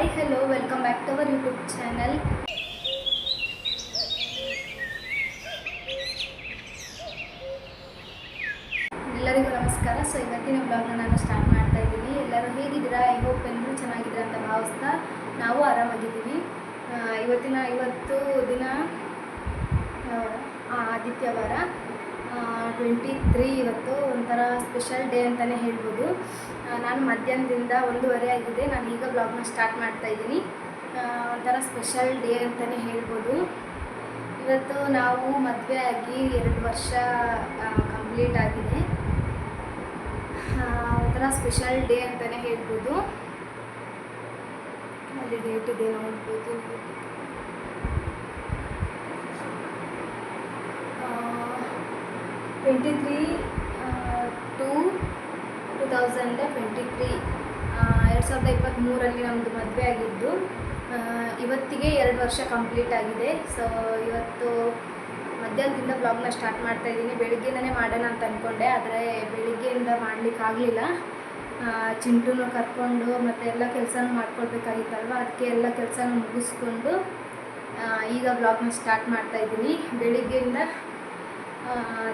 Hi hello welcome back to our YouTube channel ಎಲ್ಲರಿಗೂ ನಮಸ್ಕಾರ. So ಇವತ್ತಿನ ಬ್ಲಾಗ್ನ ನಾನು ಸ್ಟಾರ್ಟ್ ಮಾಡ್ತಾ ಇದ್ದೀನಿ. ಎಲ್ಲರೂ ಹೇಗಿದ್ದೀರಾ? ಐ ಹೋಪ್ ಎಲ್ಲರೂ ಚೆನ್ನಾಗಿದ್ದೀರಾ ಅಂತ ಭಾವಿಸ್ತಾ ನಾವು ಆರಾಮಾಗಿದ್ದೀವಿ. ಇವತ್ತಿನ, ಇವತ್ತು ದಿನ ಆದಿತ್ಯವಾರ ಟ್ವೆಂಟಿ ತ್ರೀ ಇವತ್ತು ಒಂಥರ ಸ್ಪೆಷಲ್ ಡೇ ಅಂತಲೇ ಹೇಳ್ಬೋದು. ನಾನು ಮಧ್ಯಾಹ್ನದಿಂದ ಒಂದೂವರೆ ಆಗಿದೆ. ನಾನು ಈಗ ಬ್ಲಾಗ್ನ ಸ್ಟಾರ್ಟ್ ಮಾಡ್ತಾ ಇದ್ದೀನಿ. ಒಂಥರ ಸ್ಪೆಷಲ್ ಡೇ ಅಂತಲೇ ಹೇಳ್ಬೋದು. ಇವತ್ತು ನಾವು ಮದುವೆ ಆಗಿ ಎರಡು ವರ್ಷ ಕಂಪ್ಲೀಟ್ ಆಗಿದೆ. ಒಂಥರ ಸ್ಪೆಷಲ್ ಡೇ ಅಂತಲೇ ಹೇಳ್ಬೋದು. ಅಲ್ಲಿ ಡೇಟ್ ಇದೆ ನೋಡ್ಬೋದು. Twenty three thousand twenty three ಎರಡು ಸಾವಿರದ ಇಪ್ಪತ್ತ್ಮೂರಲ್ಲಿ ನಮ್ಮದು ಮದುವೆ ಆಗಿದ್ದು ಇವತ್ತಿಗೆ ಎರಡು ವರ್ಷ ಕಂಪ್ಲೀಟ್ ಆಗಿದೆ. ಸೊ ಇವತ್ತು ಮಧ್ಯಾಹ್ನದಿಂದ ಬ್ಲಾಗ್ನ ಸ್ಟಾರ್ಟ್ ಮಾಡ್ತಾ ಇದ್ದೀನಿ. ಬೆಳಿಗ್ಗೆನೇ ಮಾಡೋಣ ಅಂತ ಅಂದ್ಕೊಂಡೆ ಆದರೆ ಬೆಳಿಗ್ಗೆಯಿಂದ ಮಾಡಲಿಕ್ಕಾಗಲಿಲ್ಲ ಚಿಂಟುನು ಕರ್ಕೊಂಡು ಮತ್ತು ಎಲ್ಲ ಕೆಲಸನೂ ಮಾಡ್ಕೊಳ್ಬೇಕಾಗಿತ್ತಲ್ವ? ಅದಕ್ಕೆ ಎಲ್ಲ ಕೆಲಸನೂ ಮುಗಿಸ್ಕೊಂಡು ಈಗ ಬ್ಲಾಗ್ನ ಸ್ಟಾರ್ಟ್ ಮಾಡ್ತಾ ಇದ್ದೀನಿ. ಬೆಳಿಗ್ಗೆಯಿಂದ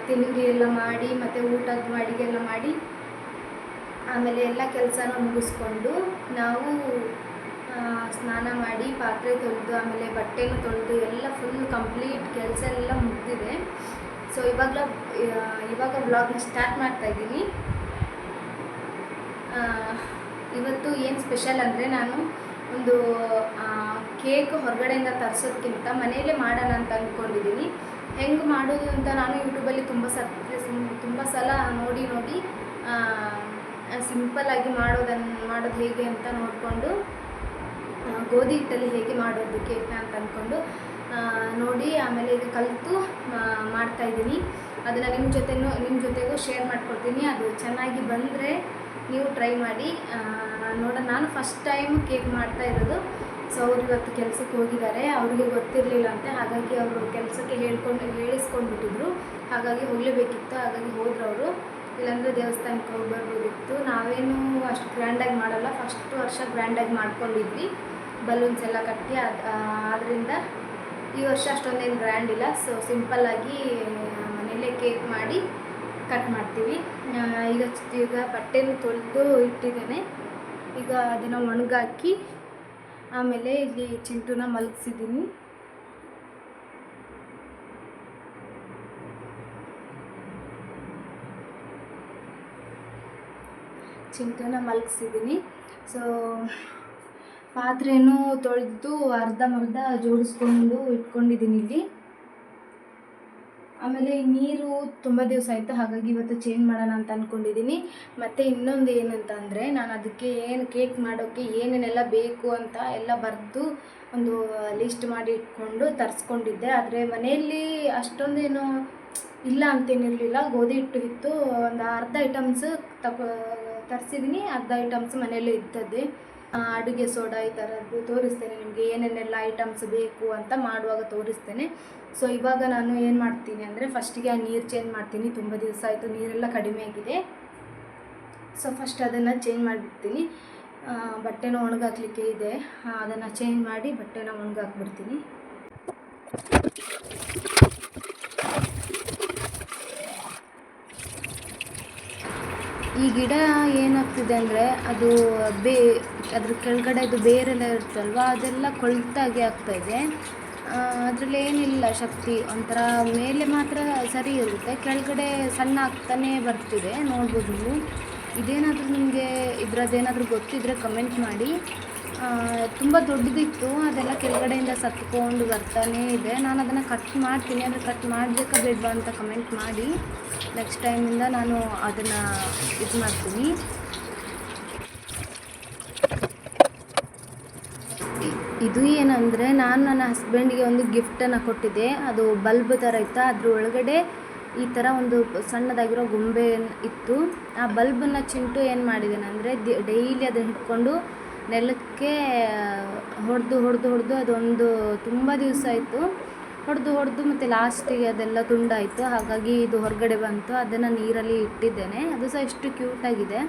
ತಿಂಡಿ ಎಲ್ಲ ಮಾಡಿ, ಮತ್ತು ಊಟದ ಅಡುಗೆ ಎಲ್ಲ ಮಾಡಿ ಆಮೇಲೆ ಎಲ್ಲ ಕೆಲಸನ ಮುಗಿಸ್ಕೊಂಡು ನಾವು ಸ್ನಾನ ಮಾಡಿ ಪಾತ್ರೆ ತೊಳೆದು, ಆಮೇಲೆ ಬಟ್ಟೆನೂ ತೊಳೆದು ಎಲ್ಲ ಫುಲ್ ಕಂಪ್ಲೀಟ್ ಕೆಲಸ ಎಲ್ಲ ಮುಗಿದಿದೆ. ಸೊ ಇವಾಗ ಇವಾಗ ಬ್ಲಾಗ್ನ ಸ್ಟಾರ್ಟ್ ಮಾಡ್ತಾ ಇದ್ದೀನಿ. ಇವತ್ತು ಏನು ಸ್ಪೆಷಲ್ ಅಂದರೆ ನಾನು ಒಂದು ಕೇಕ್ ಹೊರಗಡೆಯಿಂದ ತರಿಸೋದಕ್ಕಿಂತ ಮನೆಯಲ್ಲೇ ಮಾಡೋಣ ಅಂತ ಅಂದ್ಕೊಂಡಿದ್ದೀನಿ ಹೆಂಗೆ ಮಾಡೋದು ಅಂತ ನಾನು ಯೂಟ್ಯೂಬಲ್ಲಿ ತುಂಬ ಸತ್ ತುಂಬ ಸಲ ನೋಡಿ ನೋಡಿ ಸಿಂಪಲ್ಲಾಗಿ ಮಾಡೋದನ್ನು ಮಾಡೋದು ಹೇಗೆ ಅಂತ ನೋಡಿಕೊಂಡು ಗೋಧಿ ಹಿಟ್ಟಲ್ಲಿ ಹೇಗೆ ಮಾಡೋದು ಕೇಕ್ನ ಅಂತ ಅಂದ್ಕೊಂಡು ನೋಡಿ ಆಮೇಲೆ ಈಗ ಕಲಿತು ಮಾಡ್ತಾಯಿದ್ದೀನಿ ಅದನ್ನು ನಿಮ್ಮ ಜೊತೆನೂ ನಿಮ್ಮ ಜೊತೆಗೂ ಶೇರ್ ಮಾಡ್ಕೊಡ್ತೀನಿ. ಅದು ಚೆನ್ನಾಗಿ ಬಂದರೆ ನೀವು ಟ್ರೈ ಮಾಡಿ. ನೋಡೋಣ. ನಾನು ಫಸ್ಟ್ ಟೈಮ್ ಕೇಕ್ ಮಾಡ್ತಾ ಇರೋದು. ಸೊ ಅವ್ರು ಇವತ್ತು ಕೆಲಸಕ್ಕೆ ಹೋಗಿದ್ದಾರೆ. ಅವ್ರಿಗೆ ಗೊತ್ತಿರಲಿಲ್ಲ ಅಂತೆ ಹಾಗಾಗಿ ಅವರು ಕೆಲಸಕ್ಕೆ ಹೇಳ್ಕೊಂಡು, ಹೇಳಿಸ್ಕೊಂಡ್ಬಿಟ್ಟಿದ್ರು. ಹಾಗಾಗಿ ಹೋಗಲೇಬೇಕಿತ್ತು. ಹಾಗಾಗಿ ಹೋದ್ರು ಅವರು. ಇಲ್ಲಾಂದರೆ ದೇವಸ್ಥಾನಕ್ಕೆ ಹೋಗಿ ಬರ್ಬೋದಿತ್ತು. ನಾವೇನು ಅಷ್ಟು ಗ್ರ್ಯಾಂಡಾಗಿ ಮಾಡಲ್ಲ. ಫಸ್ಟ್ ವರ್ಷ ಗ್ರ್ಯಾಂಡಾಗಿ ಮಾಡ್ಕೊಂಡಿದ್ವಿ. ಬಲೂನ್ಸ್ ಎಲ್ಲ ಕಟ್ಟಿ ಅದು ಆದ್ದರಿಂದ ಈ ವರ್ಷ ಅಷ್ಟೊಂದೇನು ಗ್ರ್ಯಾಂಡ್ ಇಲ್ಲ. ಸೊ ಸಿಂಪಲ್ಲಾಗಿ ಮನೆಯಲ್ಲೇ ಕೇಕ್ ಮಾಡಿ ಕಟ್ ಮಾಡ್ತೀವಿ. ಈಗ ಈಗ ಬಟ್ಟೆನೂ ತೊಳೆದು ಇಟ್ಟಿದ್ದೇನೆ. ಈಗ ಅದನ್ನು ಒಣಗಾಕಿ ಆಮೇಲೆ ಇಲ್ಲಿ ಚಿಂಟುನ ಮಲಗಿಸಿದ್ದೀನಿ. ಚಿಂಟುನ ಮಲಗಿಸಿದ್ದೀನಿ. ಸೊ ಪಾತ್ರೆಯೂ ತೊಳೆದು ಅರ್ಧಂಬರ್ಧ ಜೋಡಿಸ್ಕೊಂಡು ಇಟ್ಕೊಂಡಿದ್ದೀನಿ ಇಲ್ಲಿ. ಆಮೇಲೆ ನೀರು ತುಂಬ ದಿವಸ ಆಯಿತು, ಹಾಗಾಗಿ ಇವತ್ತು ಚೇಂಜ್ ಮಾಡೋಣ ಅಂತ ಅಂದ್ಕೊಂಡಿದ್ದೀನಿ ಮತ್ತು ಇನ್ನೊಂದು ಏನಂತ ಅಂದರೆ ನಾನು ಅದಕ್ಕೆ ಏನು ಕೇಕ್ ಮಾಡೋಕ್ಕೆ ಏನೇನೆಲ್ಲ ಬೇಕು ಅಂತ ಎಲ್ಲ ಬರೆದು ಒಂದು ಲಿಸ್ಟ್ ಮಾಡಿ ಇಟ್ಕೊಂಡು ತರಿಸ್ಕೊಂಡಿದ್ದೆ. ಆದರೆ ಮನೆಯಲ್ಲಿ ಅಷ್ಟೊಂದೇನು ಇಲ್ಲ ಅಂತೇನಿರಲಿಲ್ಲ. ಗೋಧಿ ಹಿಟ್ಟು ಇತ್ತು ಒಂದು ಅರ್ಧ ಐಟಮ್ಸ್ ತಗೋ ತರಿಸಿದ್ದೀನಿ ಅರ್ಧ ಐಟಮ್ಸ್ ಮನೆಯಲ್ಲೇ ಇದ್ದದ್ದೇ. ಅಡುಗೆ ಸೋಡಾ ಈ ಥರದ್ದು ತೋರಿಸ್ತೇನೆ ನಿಮಗೆ, ಏನೇನೆಲ್ಲ ಐಟಮ್ಸ್ ಬೇಕು ಅಂತ ಮಾಡುವಾಗ ತೋರಿಸ್ತೇನೆ. ಸೊ ಇವಾಗ ನಾನು ಏನು ಮಾಡ್ತೀನಿ ಅಂದರೆ ಫಸ್ಟಿಗೆ ಆ ನೀರು ಚೇಂಜ್ ಮಾಡ್ತೀನಿ. ತುಂಬ ದಿವಸ ಆಯಿತು, ನೀರೆಲ್ಲ ಕಡಿಮೆ ಆಗಿದೆ. ಸೊ ಫಸ್ಟ್ ಅದನ್ನು ಚೇಂಜ್ ಮಾಡಿಬಿಡ್ತೀನಿ. ಬಟ್ಟೆನ ಒಣಗಾಕ್ಲಿಕ್ಕೆ ಇದೆ. ಅದನ್ನು ಚೇಂಜ್ ಮಾಡಿ ಬಟ್ಟೆನ ಒಣಗಾಕ್ಬಿಡ್ತೀನಿ. ಈ ಗಿಡ ಏನಾಗ್ತಿದೆ ಅಂದರೆ ಅದು ಬೇ, ಅದ್ರ ಕೆಳಗಡೆದು ಬೇರೆಲ್ಲ ಇರುತ್ತಲ್ವ, ಅದೆಲ್ಲ ಕೊಳ್ತಾಗಿ ಆಗ್ತಾಯಿದೆ ಅದರಲ್ಲಿ ಏನಿಲ್ಲ ಶಕ್ತಿ, ಒಂಥರ ಮೇಲೆ ಮಾತ್ರ ಸರಿ ಇರುತ್ತೆ. ಕೆಳಗಡೆ ಸಣ್ಣ ಆಗ್ತಾನೆ ಬರ್ತಿದೆ, ನೋಡ್ಬೋದು ನೀವು. ಇದೇನಾದರೂ ನಿಮಗೆ ಇದರದ್ದೇನಾದರೂ ಗೊತ್ತಿದ್ದರೆ ಕಮೆಂಟ್ ಮಾಡಿ. ತುಂಬ ದೊಡ್ಡದಿತ್ತು. ಅದೆಲ್ಲ ಕೆಳಗಡೆಯಿಂದ ಸತ್ಕೊಂಡು ಬರ್ತಾನೇ ಇದೆ. ನಾನು ಅದನ್ನು ಕಟ್ ಮಾಡ್ತೀನಿ. ಅಂದರೆ ಕಟ್ ಮಾಡಬೇಕಾ ಬೇಡವಾ ಅಂತ ಕಮೆಂಟ್ ಮಾಡಿ. ನೆಕ್ಸ್ಟ್ ಟೈಮಿಂದ ನಾನು ಅದನ್ನು ಇದು ಮಾಡ್ತೀನಿ. ಇದು ಏನಂದರೆ, ನಾನು ನನ್ನ ಹಸ್ಬೆಂಡಿಗೆ ಒಂದು ಗಿಫ್ಟನ್ನು ಕೊಟ್ಟಿದ್ದೆ. ಅದು ಬಲ್ಬ್ ಥರ ಇತ್ತು. ಅದ್ರ ಒಳಗಡೆ ಈ ಥರ ಒಂದು ಸಣ್ಣದಾಗಿರೋ ಗೊಂಬೆ ಇತ್ತು. ಆ ಬಲ್ಬನ್ನು ಚಿಂಟು ಏನು ಮಾಡಿದ್ದೇನೆ ಅಂದರೆ ಡೈಲಿ ಅದನ್ನು ಹಿಡ್ಕೊಂಡು ನೆಲಕ್ಕೆ ಹೊಡೆದು ಹೊಡೆದು ಹೊಡೆದು ಅದೊಂದು ತುಂಬ ದಿವಸ ಆಯಿತು. ಹೊಡೆದು ಹೊಡೆದು ಮತ್ತು ಲಾಸ್ಟಿಗೆ ಅದೆಲ್ಲ ತುಂಡಾಯಿತು. ಹಾಗಾಗಿ ಇದು ಹೊರಗಡೆ ಬಂತು. ಅದನ್ನು ನೀರಲ್ಲಿ ಇಟ್ಟಿದ್ದೇನೆ. ಅದು ಸಹ ಎಷ್ಟು ಕ್ಯೂಟಾಗಿದೆ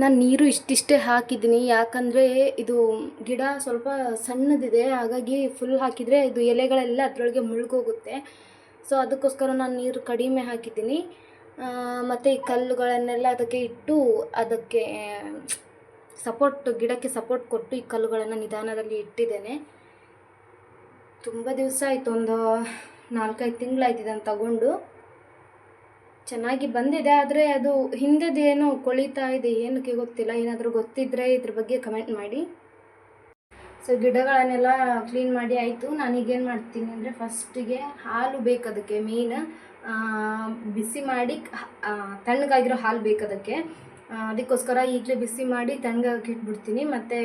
ನಾನು ನೀರು ಇಷ್ಟಿಷ್ಟೇ ಹಾಕಿದ್ದೀನಿ. ಯಾಕಂದರೆ ಇದು ಗಿಡ ಸ್ವಲ್ಪ ಸಣ್ಣದಿದೆ. ಹಾಗಾಗಿ ಫುಲ್ ಹಾಕಿದರೆ ಇದು ಎಲೆಗಳೆಲ್ಲ ಅದರೊಳಗೆ ಮುಳುಗೋಗುತ್ತೆ. ಸೊ ಅದಕ್ಕೋಸ್ಕರ ನಾನು ನೀರು ಕಡಿಮೆ ಹಾಕಿದ್ದೀನಿ. ಮತ್ತು ಈ ಕಲ್ಲುಗಳನ್ನೆಲ್ಲ ಅದಕ್ಕೆ ಇಟ್ಟು ಅದಕ್ಕೆ ಸಪೋರ್ಟ್, ಗಿಡಕ್ಕೆ ಸಪೋರ್ಟ್ ಕೊಟ್ಟು ಈ ಕಲ್ಲುಗಳನ್ನು ನಿಧಾನದಲ್ಲಿ ಇಟ್ಟಿದ್ದೇನೆ. ತುಂಬ ದಿವಸ ಆಯಿತು, ಒಂದು ನಾಲ್ಕೈದು ತಿಂಗಳಾಯ್ತು ಇದನ್ನು ತಗೊಂಡು. ಚೆನ್ನಾಗಿ ಬಂದಿದೆ, ಆದರೆ ಅದು ಹಿಂದೆದೇನೋ ಕೊಳಿತಾ ಇದೆ, ಏನಕ್ಕೆ ಗೊತ್ತಿಲ್ಲ, ಏನಾದರೂ ಗೊತ್ತಿದ್ದರೆ ಇದ್ರ ಬಗ್ಗೆ ಕಮೆಂಟ್ ಮಾಡಿ. ಸೊ ಗಿಡಗಳನ್ನೆಲ್ಲ ಕ್ಲೀನ್ ಮಾಡಿ ಆಯಿತು. ನಾನೀಗೇನು ಮಾಡ್ತೀನಿ ಅಂದರೆ ಫಸ್ಟಿಗೆ ಹಾಲು ಬೇಕು ಅದಕ್ಕೆ ಮೇಯ್ನ್ ಬಿಸಿ ಮಾಡಿ ತಣ್ಣಗಾಗಿರೋ ಹಾಲು ಬೇಕು ಅದಕ್ಕೆ. ಅದಕ್ಕೋಸ್ಕರ ಈಗಲೇ ಬಿಸಿ ಮಾಡಿ ತಣ್ಣಗಾಗಕ್ಕೆ ಮತ್ತು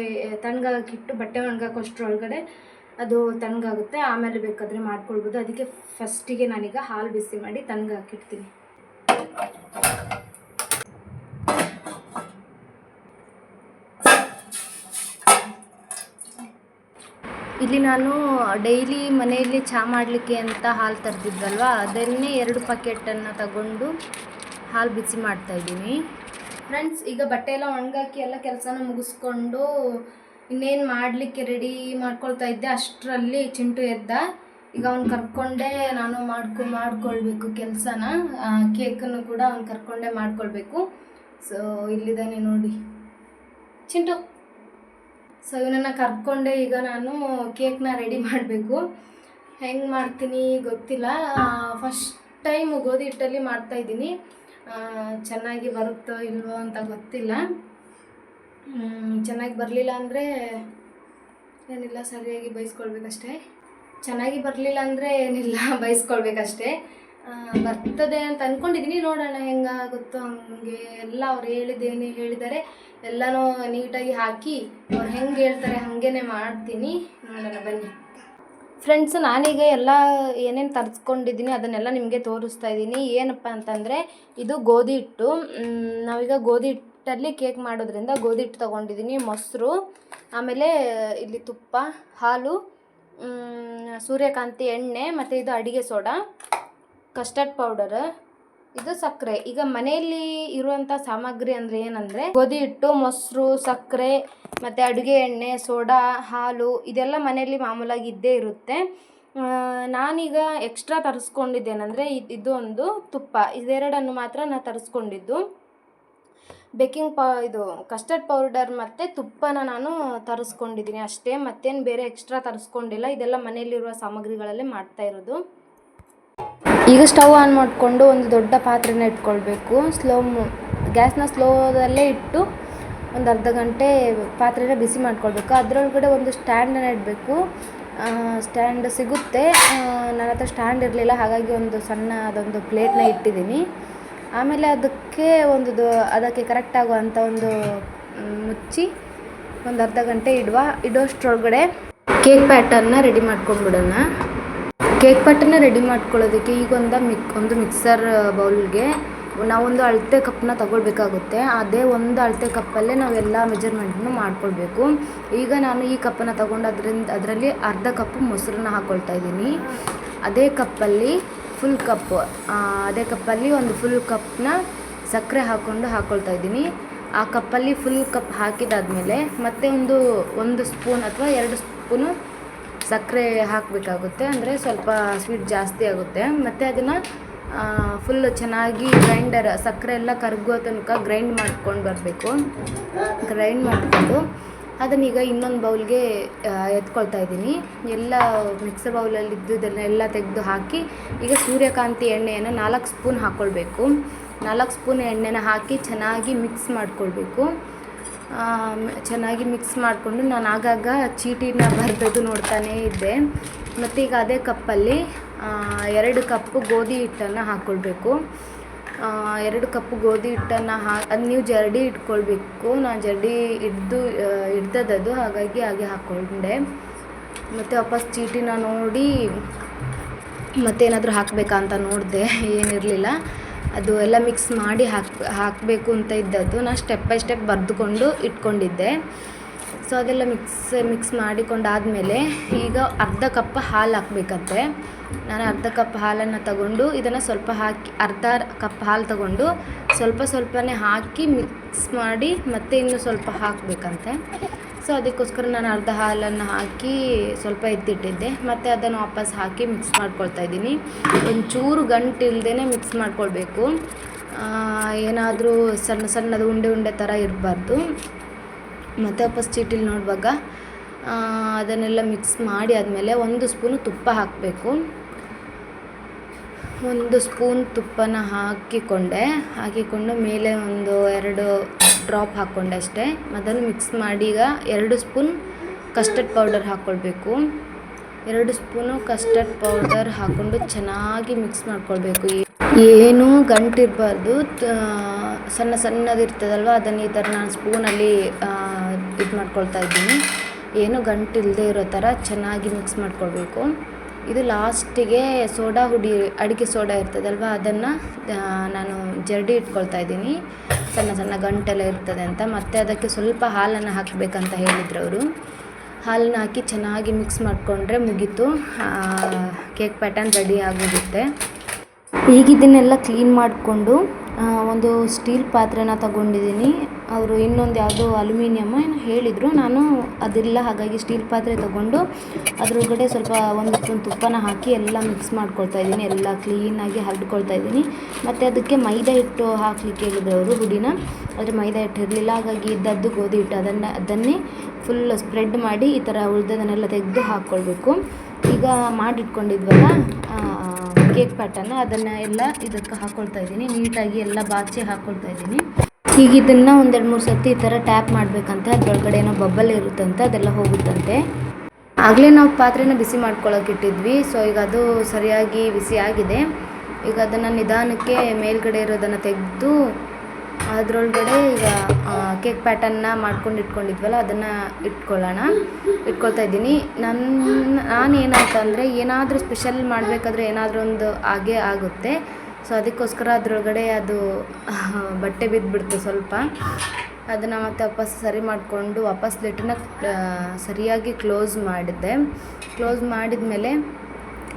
ತಣ್ಣಗಾಗಿಟ್ಟು ಬಟ್ಟೆ ಒಣಗಾಕೋಷ್ಟ್ರೊಳಗಡೆ ಅದು ತಣ್ಣಗಾಗುತ್ತೆ. ಆಮೇಲೆ ಬೇಕಾದರೆ ಮಾಡ್ಕೊಳ್ಬೋದು. ಅದಕ್ಕೆ ಫಸ್ಟಿಗೆ ನಾನೀಗ ಹಾಲು ಬಿಸಿ ಮಾಡಿ ತಣ್ಣಗಾಕಿಡ್ತೀನಿ ಇಲ್ಲಿ ನಾನು ಡೈಲಿ ಮನೆಯಲ್ಲಿ ಚಹಾ ಮಾಡಲಿಕ್ಕೆ ಅಂತ ಹಾಲು ತರ್ತಿದ್ವಲ್ವ ಅದನ್ನೇ ಎರಡು ಪ್ಯಾಕೆಟನ್ನು ತಗೊಂಡು ಹಾಲು ಬಿಸಿ ಮಾಡ್ತಾ ಇದ್ದೀನಿ. ಫ್ರೆಂಡ್ಸ್ ಈಗ ಬಟ್ಟೆ ಎಲ್ಲ ಒಣಗಾಕಿ ಎಲ್ಲ ಕೆಲಸನ ಮುಗಿಸ್ಕೊಂಡು ಇನ್ನೇನು ಮಾಡಲಿಕ್ಕೆ ರೆಡಿ ಮಾಡ್ಕೊಳ್ತಾ ಇದ್ದೆ, ಅಷ್ಟರಲ್ಲಿ ಚಿಂಟು ಎದ್ದ. ಈಗ ಅವ್ನು ಕರ್ಕೊಂಡೇ ನಾನು ಮಾಡ್ಕೊ, ಮಾಡ್ಕೊಳ್ಬೇಕು ಕೆಲಸನ. ಕೇಕನ್ನು ಕೂಡ ಅವ್ನು ಕರ್ಕೊಂಡೇ ಮಾಡ್ಕೊಳ್ಬೇಕು. ಸೊ ಇಲ್ಲಿದ್ದಾನೆ ನೋಡಿ. ಚಿಂಟು. ಸೊ ಇವನನ್ನು ಕರ್ಕೊಂಡೆ ಈಗ ನಾನು ಕೇಕ್ನ ರೆಡಿ ಮಾಡಬೇಕು. ಹೆಂಗೆ ಮಾಡ್ತೀನಿ ಗೊತ್ತಿಲ್ಲ. ಫಸ್ಟ್ ಟೈಮ್ ಗೋಧಿ ಹಿಟ್ಟಲ್ಲಿ ಮಾಡ್ತಾ ಇದ್ದೀನಿ. ಚೆನ್ನಾಗಿ ಬರುತ್ತೋ ಇಲ್ವೋ ಅಂತ ಗೊತ್ತಿಲ್ಲ. ಚೆನ್ನಾಗಿ ಬರಲಿಲ್ಲ ಅಂದರೆ ಏನಿಲ್ಲ ಸರಿಯಾಗಿ ಬೈಸ್ಕೊಳ್ಬೇಕಷ್ಟೇ. ಚೆನ್ನಾಗಿ ಬರಲಿಲ್ಲ ಅಂದರೆ ಏನಿಲ್ಲ ಬೈಸ್ಕೊಳ್ಬೇಕಷ್ಟೇ. ಆ, ಬರ್ತದೆ ಅಂತ ಅಂದ್ಕೊಂಡಿದ್ದೀನಿ ನೋಡೋಣ ಹೆಂಗಾಗುತ್ತೋ ಹಂಗೆ ಎಲ್ಲ ಅವ್ರು ಹೇಳಿದ್ದೇನೆ ಹೇಳಿದ್ದಾರೆ, ಎಲ್ಲನೂ ನೀಟಾಗಿ ಹಾಕಿ ಅವ್ರು ಹೆಂಗೆ ಹೇಳ್ತಾರೆ ಹಾಗೇನೆ ಮಾಡ್ತೀನಿ. ನೋಡೋಣ ಬನ್ನಿ. ಫ್ರೆಂಡ್ಸ್ ನಾನೀಗ ಎಲ್ಲ ಏನೇನು ತರಿಸ್ಕೊಂಡಿದ್ದೀನಿ ಅದನ್ನೆಲ್ಲ ನಿಮಗೆ ತೋರಿಸ್ತಾ ಇದ್ದೀನಿ ಏನಪ್ಪ ಅಂತಂದರೆ, ಇದು ಗೋಧಿ ಹಿಟ್ಟು. ನಾವೀಗ ಗೋಧಿ ಹಿಟ್ಟಲ್ಲಿ ಕೇಕ್ ಮಾಡೋದ್ರಿಂದ ಗೋಧಿ ಹಿಟ್ಟು ತೊಗೊಂಡಿದ್ದೀನಿ ಮೊಸರು, ಆಮೇಲೆ ಇಲ್ಲಿ ತುಪ್ಪ, ಹಾಲು ಸೂರ್ಯಕಾಂತಿ ಎಣ್ಣೆ, ಮತ್ತು ಇದು ಅಡಿಗೆ ಸೋಡಾ. ಕಸ್ಟರ್ಡ್ ಪೌಡರ್ ಇದು ಸಕ್ಕರೆ. ಈಗ ಮನೆಯಲ್ಲಿ ಇರುವಂಥ ಸಾಮಗ್ರಿ ಅಂದರೆ ಏನಂದರೆ, ಗೋಧಿ ಹಿಟ್ಟು, ಮೊಸರು, ಸಕ್ಕರೆ, ಮತ್ತು ಅಡುಗೆ ಎಣ್ಣೆ, ಸೋಡಾ, ಹಾಲು, ಇದೆಲ್ಲ ಮನೆಯಲ್ಲಿ ಮಾಮೂಲಾಗಿ ಇದ್ದೇ ಇರುತ್ತೆ. ನಾನೀಗ ಎಕ್ಸ್ಟ್ರಾ ತರಿಸ್ಕೊಂಡಿದ್ದೇನೆಂದರೆ ಇದು ಒಂದು ತುಪ್ಪ. ಇದೆರಡನ್ನು ಮಾತ್ರ ನಾನು ತರಿಸ್ಕೊಂಡಿದ್ದು. ಬೇಕಿಂಗ್ ಪೌ, ಇದು ಕಸ್ಟರ್ಡ್ ಪೌಡರ್ ಮತ್ತು ತುಪ್ಪನ ನಾನು ತರಿಸ್ಕೊಂಡಿದ್ದೀನಿ ಅಷ್ಟೇ. ಮತ್ತೇನು ಬೇರೆ ಎಕ್ಸ್ಟ್ರಾ ತರಿಸ್ಕೊಂಡಿಲ್ಲ. ಇದೆಲ್ಲ ಮನೆಯಲ್ಲಿರುವ ಸಾಮಗ್ರಿಗಳಲ್ಲೇ ಮಾಡ್ತಾ ಇರೋದು. ಈಗ ಸ್ಟವ್ ಆನ್ ಮಾಡಿಕೊಂಡು ಒಂದು ದೊಡ್ಡ ಪಾತ್ರೆನ ಇಟ್ಕೊಳ್ಬೇಕು. ಸ್ಲೋ ಗ್ಯಾಸ್ನ ಸ್ಲೋದಲ್ಲೇ ಇಟ್ಟು ಒಂದು ಅರ್ಧ ಗಂಟೆ ಪಾತ್ರೆನ ಬಿಸಿ ಮಾಡ್ಕೊಳ್ಬೇಕು. ಅದರೊಳಗಡೆ ಒಂದು ಸ್ಟ್ಯಾಂಡನ್ನ ಇಡಬೇಕು. ಸ್ಟ್ಯಾಂಡ್ ಸಿಗುತ್ತೆ. ನನ್ನ ಹತ್ರ ಸ್ಟ್ಯಾಂಡ್ ಇರಲಿಲ್ಲ, ಹಾಗಾಗಿ ಒಂದು ಸಣ್ಣ ಅದೊಂದು ಪ್ಲೇಟ್ನ ಇಟ್ಟಿದ್ದೀನಿ. ಆಮೇಲೆ ಅದಕ್ಕೆ ಒಂದು ಅದಕ್ಕೆ ಕರೆಕ್ಟ್ ಆಗುವಂಥ ಒಂದು ಮುಚ್ಚಿ ಒಂದು ಅರ್ಧ ಗಂಟೆ ಇಡುವ, ಇಡೋಷ್ಟ್ರೊಳಗಡೆ ಕೇಕ್ ಪ್ಯಾಟರ್ನ ರೆಡಿ ಮಾಡ್ಕೊಂಡ್ಬಿಡೋಣ. ಕೇಕ್ ಪಟ್ಟನ್ನ ರೆಡಿ ಮಾಡ್ಕೊಳ್ಳೋದಕ್ಕೆ ಈಗ ಒಂದು ಮಿಕ್, ಒಂದು ಮಿಕ್ಸರ್ ಬೌಲ್ಗೆ ನಾವೊಂದು ಅಳತೆ ಕಪ್ನ ತಗೊಳ್ಬೇಕಾಗುತ್ತೆ. ಅದೇ ಒಂದು ಅಳತೆ ಕಪ್ಪಲ್ಲೇ ನಾವೆಲ್ಲ ಮೆಜರ್ಮೆಂಟನ್ನು ಮಾಡ್ಕೊಳ್ಬೇಕು. ಈಗ ನಾನು ಈ ಕಪ್ಪನ್ನು ತಗೊಂಡು ಅದರಿಂದ ಅದರಲ್ಲಿ ಅರ್ಧ ಕಪ್ ಮೊಸರನ್ನ ಹಾಕ್ಕೊಳ್ತಾ ಇದ್ದೀನಿ. ಅದೇ ಕಪ್ಪಲ್ಲಿ ಫುಲ್ ಕಪ್ ಅದೇ ಕಪ್ಪಲ್ಲಿ ಒಂದು ಫುಲ್ ಕಪ್ನ ಸಕ್ಕರೆ ಹಾಕ್ಕೊಂಡು ಹಾಕ್ಕೊಳ್ತಾ ಇದ್ದೀನಿ. ಆ ಕಪ್ಪಲ್ಲಿ ಫುಲ್ ಕಪ್ ಹಾಕಿದಾದಮೇಲೆ ಮತ್ತೆ ಒಂದು ಒಂದು ಸ್ಪೂನ್ ಅಥವಾ ಎರಡು ಸ್ಪೂನು ಸಕ್ಕರೆ ಹಾಕಬೇಕಾಗುತ್ತೆ, ಅಂದರೆ ಸ್ವಲ್ಪ ಸ್ವೀಟ್ ಜಾಸ್ತಿ ಆಗುತ್ತೆ. ಮತ್ತು ಅದನ್ನು ಫುಲ್ ಚೆನ್ನಾಗಿ ಗ್ರೈಂಡರ್ ಸಕ್ಕರೆ ಎಲ್ಲ ಕರಗುವ ತನಕ ಗ್ರೈಂಡ್ ಮಾಡ್ಕೊಂಡು ಬರಬೇಕು. ಗ್ರೈಂಡ್ ಮಾಡಿಕೊಂಡು ಅದನ್ನೀಗ ಇನ್ನೊಂದು ಬೌಲ್ಗೆ ಎತ್ಕೊಳ್ತಾ ಇದ್ದೀನಿ. ಎಲ್ಲ ಮಿಕ್ಸರ್ ಬೌಲಲ್ಲಿ ಇದ್ದುದನ್ನು ಎಲ್ಲ ತೆಗೆದು ಹಾಕಿ, ಈಗ ಸೂರ್ಯಕಾಂತಿ ಎಣ್ಣೆಯನ್ನು ನಾಲ್ಕು ಸ್ಪೂನ್ ಹಾಕ್ಕೊಳ್ಬೇಕು ನಾಲ್ಕು ಸ್ಪೂನ್ ಎಣ್ಣೆನ ಹಾಕಿ ಚೆನ್ನಾಗಿ ಮಿಕ್ಸ್ ಮಾಡಿಕೊಳ್ಬೇಕು. ಚೆನ್ನಾಗಿ ಮಿಕ್ಸ್ ಮಾಡಿಕೊಂಡು ನಾನು ಆಗಾಗ ಚೀಟಿನ ಬರೆದದ್ದು ನೋಡ್ತಾನೇ ಇದ್ದೆ. ಮತ್ತು ಈಗ ಅದೇ ಕಪ್ಪಲ್ಲಿ ಎರಡು ಕಪ್ಪು ಗೋಧಿ ಹಿಟ್ಟನ್ನು ಹಾಕ್ಕೊಳ್ಬೇಕು ಎರಡು ಕಪ್ಪು ಗೋಧಿ ಹಿಟ್ಟನ್ನು ಹಾ, ಅದು ನೀವು ಜರಡಿ ಇಟ್ಕೊಳ್ಬೇಕು. ನಾನು ಜರಡಿ ಹಿಡ್ದು ಹಿಡ್ದದ್ದು ಹಾಗಾಗಿ ಹಾಗೆ ಹಾಕ್ಕೊಂಡೆ ಮತ್ತು ವಾಪಸ್ ಚೀಟಿನ ನೋಡಿ ಮತ್ತೇನಾದರೂ ಹಾಕಬೇಕಾ ಅಂತ ನೋಡಿದೆ, ಏನಿರಲಿಲ್ಲ. ಅದು ಎಲ್ಲ ಮಿಕ್ಸ್ ಮಾಡಿ ಹಾಕಿ, ಹಾಕಬೇಕು ಅಂತ ಇದ್ದದ್ದು. ನಾನು ಸ್ಟೆಪ್ ಬೈ ಸ್ಟೆಪ್ ಬರೆದುಕೊಂಡು ಇಟ್ಕೊಂಡಿದ್ದೆ. ಸೊ ಅದೆಲ್ಲ ಮಿಕ್ಸ್ ಮಿಕ್ಸ್ ಮಾಡಿಕೊಂಡಾದಮೇಲೆ ಈಗ ಅರ್ಧ ಕಪ್ ಹಾಲು ಹಾಕಬೇಕಂತೆ. ನಾನು ಅರ್ಧ ಕಪ್ ಹಾಲನ್ನು ತಗೊಂಡು ಇದನ್ನು ಸ್ವಲ್ಪ ಹಾಕಿ, ಅರ್ಧ ಕಪ್ ಹಾಲು ತಗೊಂಡು ಸ್ವಲ್ಪ ಸ್ವಲ್ಪನೇ ಹಾಕಿ ಮಿಕ್ಸ್ ಮಾಡಿ ಮತ್ತೆ ಇನ್ನೂ ಸ್ವಲ್ಪ ಹಾಕಬೇಕಂತೆ. ಸೊ ಅದಕ್ಕೋಸ್ಕರ ನಾನು ಅರ್ಧ ಹಾಲನ್ನು ಹಾಕಿ ಸ್ವಲ್ಪ ಎತ್ತಿಟ್ಟಿದ್ದೆ. ಮತ್ತು ಅದನ್ನು ವಾಪಸ್ ಹಾಕಿ ಮಿಕ್ಸ್ ಮಾಡ್ಕೊಳ್ತಾ ಇದ್ದೀನಿ. ಒಂಚೂರು ಗಂಟು ಇಲ್ಲದೇ ಮಿಕ್ಸ್ ಮಾಡ್ಕೊಳ್ಬೇಕು. ಏನಾದರೂ ಸಣ್ಣ ಸಣ್ಣದು ಉಂಡೆ ಉಂಡೆ ಥರ ಇರಬಾರ್ದು. ಮತ್ತು ವಾಪಸ್ ಚೀಟಿಲಿ ನೋಡುವಾಗ ಅದನ್ನೆಲ್ಲ ಮಿಕ್ಸ್ ಮಾಡಿ ಆದಮೇಲೆ ಒಂದು ಸ್ಪೂನು ತುಪ್ಪ ಹಾಕಬೇಕು. ಒಂದು ಸ್ಪೂನ್ ತುಪ್ಪನ ಹಾಕಿಕೊಂಡೆ. ಹಾಕಿಕೊಂಡು ಮೇಲೆ ಒಂದು ಎರಡು ಡ್ರಾಪ್ ಹಾಕ್ಕೊಂಡೆ ಅಷ್ಟೇ ಅದನ್ನು ಮಿಕ್ಸ್ ಮಾಡಿ ಈಗ ಎರಡು ಸ್ಪೂನ್ ಕಸ್ಟರ್ಡ್ ಪೌಡರ್ ಹಾಕ್ಕೊಳ್ಬೇಕು ಎರಡು ಸ್ಪೂನು ಕಸ್ಟರ್ಡ್ ಪೌಡರ್ ಹಾಕ್ಕೊಂಡು ಚೆನ್ನಾಗಿ ಮಿಕ್ಸ್ ಮಾಡ್ಕೊಳ್ಬೇಕು. ಏನು ಗಂಟಿರಬಾರ್ದು. ಸಣ್ಣ ಸಣ್ಣದಿರ್ತದಲ್ವ, ಅದನ್ನು ಈ ಥರ ನಾನು ಸ್ಪೂನಲ್ಲಿ ಇದು ಮಾಡ್ಕೊಳ್ತಾ ಇದ್ದೀನಿ. ಏನು ಗಂಟಿಲ್ಲದೆ ಇರೋ ಥರ ಚೆನ್ನಾಗಿ ಮಿಕ್ಸ್ ಮಾಡ್ಕೊಳ್ಬೇಕು. ಇದು ಲಾಸ್ಟಿಗೆ ಸೋಡಾ ಹುಡಿ, ಅಡಿಕೆ ಸೋಡಾ ಇರ್ತದಲ್ವ, ಅದನ್ನು ನಾನು ಜರಡಿ ಇಟ್ಕೊಳ್ತಾ ಇದ್ದೀನಿ. ಸಣ್ಣ ಸಣ್ಣ ಗಂಟೆಲ್ಲ ಇರ್ತದೆ ಅಂತ. ಮತ್ತು ಅದಕ್ಕೆ ಸ್ವಲ್ಪ ಹಾಲನ್ನು ಹಾಕಬೇಕಂತ ಹೇಳಿದ್ರು ಅವರು. ಹಾಲನ್ನ ಹಾಕಿ ಚೆನ್ನಾಗಿ ಮಿಕ್ಸ್ ಮಾಡಿಕೊಂಡ್ರೆ ಮುಗೀತು. ಕೇಕ್ ಪ್ಯಾಟರ್ನ್ ರೆಡಿ ಆಗೋಗುತ್ತೆ. ಈಗ ಇದನ್ನೆಲ್ಲ ಕ್ಲೀನ್ ಮಾಡಿಕೊಂಡು ಒಂದು ಸ್ಟೀಲ್ ಪಾತ್ರೆನ ತಗೊಂಡಿದ್ದೀನಿ. ಅವರು ಇನ್ನೊಂದು ಯಾವುದೋ ಅಲ್ಯೂಮಿನಿಯಮ್ ಏನು ಹೇಳಿದರು. ನಾನು ಅದಿಲ್ಲ, ಹಾಗಾಗಿ ಸ್ಟೀಲ್ ಪಾತ್ರೆ ತೊಗೊಂಡು ಅದ್ರೊಳಗಡೆ ಸ್ವಲ್ಪ ಒಂದು ಸ್ಪೂನ್ ತುಪ್ಪನ ಹಾಕಿ ಎಲ್ಲ ಮಿಕ್ಸ್ ಮಾಡ್ಕೊಳ್ತಾ ಇದ್ದೀನಿ. ಎಲ್ಲ ಕ್ಲೀನಾಗಿ ಹರಡ್ಕೊಳ್ತಾ ಇದ್ದೀನಿ. ಮತ್ತು ಅದಕ್ಕೆ ಮೈದಾ ಹಿಟ್ಟು ಹಾಕಲಿಕ್ಕೆ ಹೇಳಿದ್ರು ಅವರು ಹುಡಿನ ಆದರೆ ಮೈದಾ ಹಿಟ್ಟು ಇರಲಿಲ್ಲ. ಹಾಗಾಗಿ ಇದ್ದದ್ದು ಗೋಧಿ ಹಿಟ್ಟು ಅದನ್ನು, ಅದನ್ನೇ ಫುಲ್ ಸ್ಪ್ರೆಡ್ ಮಾಡಿ ಈ ಥರ ಉಳಿದದನ್ನೆಲ್ಲ ತೆಗೆದು ಹಾಕ್ಕೊಳ್ಬೇಕು. ಈಗ ಮಾಡಿಟ್ಕೊಂಡಿದ್ವಲ್ಲ ಕೇಕ್ ಪ್ಯಾಟನ್ನು ಅದನ್ನು ಎಲ್ಲ ಇದಕ್ಕೆ ಹಾಕ್ಕೊಳ್ತಾ ಇದ್ದೀನಿ. ನೀಟಾಗಿ ಎಲ್ಲ ಬಾಚಿ ಹಾಕ್ಕೊಳ್ತಾ ಇದ್ದೀನಿ. ಈಗ ಇದನ್ನು ಒಂದೆರಡು ಮೂರು ಸರ್ತಿ ಈ ಥರ ಟ್ಯಾಪ್ ಮಾಡಬೇಕಂತೆ, ಅದರೊಳಗಡೆ ಏನೋ ಬಬ್ಬಲ್ ಇರುತ್ತಂತೆ ಅದೆಲ್ಲ ಹೋಗುತ್ತಂತೆ. ಆಗಲೇ ನಾವು ಪಾತ್ರೆನ ಬಿಸಿ ಮಾಡ್ಕೊಳ್ಳೋಕೆ ಇಟ್ಟಿದ್ವಿ. ಸೊ ಈಗ ಅದು ಸರಿಯಾಗಿ ಬಿಸಿ ಆಗಿದೆ. ಈಗ ಅದನ್ನು ನಿಧಾನಕ್ಕೆ ಮೇಲ್ಗಡೆ ಇರೋದನ್ನು ತೆಗೆದು, ಅದರೊಳಗಡೆ ಈಗ ಕೇಕ್ ಪ್ಯಾಟರ್ನ ಮಾಡ್ಕೊಂಡು ಇಟ್ಕೊಂಡಿದ್ವಲ್ಲ, ಅದನ್ನು ಇಟ್ಕೊಳ್ಳೋಣ. ಇಟ್ಕೊಳ್ತಾ ಇದ್ದೀನಿ. ನನ್ನ ನಾನು ಏನಂತಂದರೆ ಏನಾದರೂ ಸ್ಪೆಷಲ್ ಮಾಡಬೇಕಾದ್ರೆ ಏನಾದರೂ ಒಂದು ಹಾಗೆ ಆಗುತ್ತೆ. ಸೊ ಅದಕ್ಕೋಸ್ಕರ ಅದರೊಳಗಡೆ ಅದು, ಬಟ್ಟೆ ಬಿದ್ದುಬಿಡ್ತು ಸ್ವಲ್ಪ. ಅದನ್ನು ಮತ್ತೆ ವಾಪಸ್ ಸರಿ ಮಾಡಿಕೊಂಡು ವಾಪಸ್ ಲಿಟ್ಟನ್ನ ಸರಿಯಾಗಿ ಕ್ಲೋಸ್ ಮಾಡಿದ್ದೆ. ಕ್ಲೋಸ್ ಮಾಡಿದ ಮೇಲೆ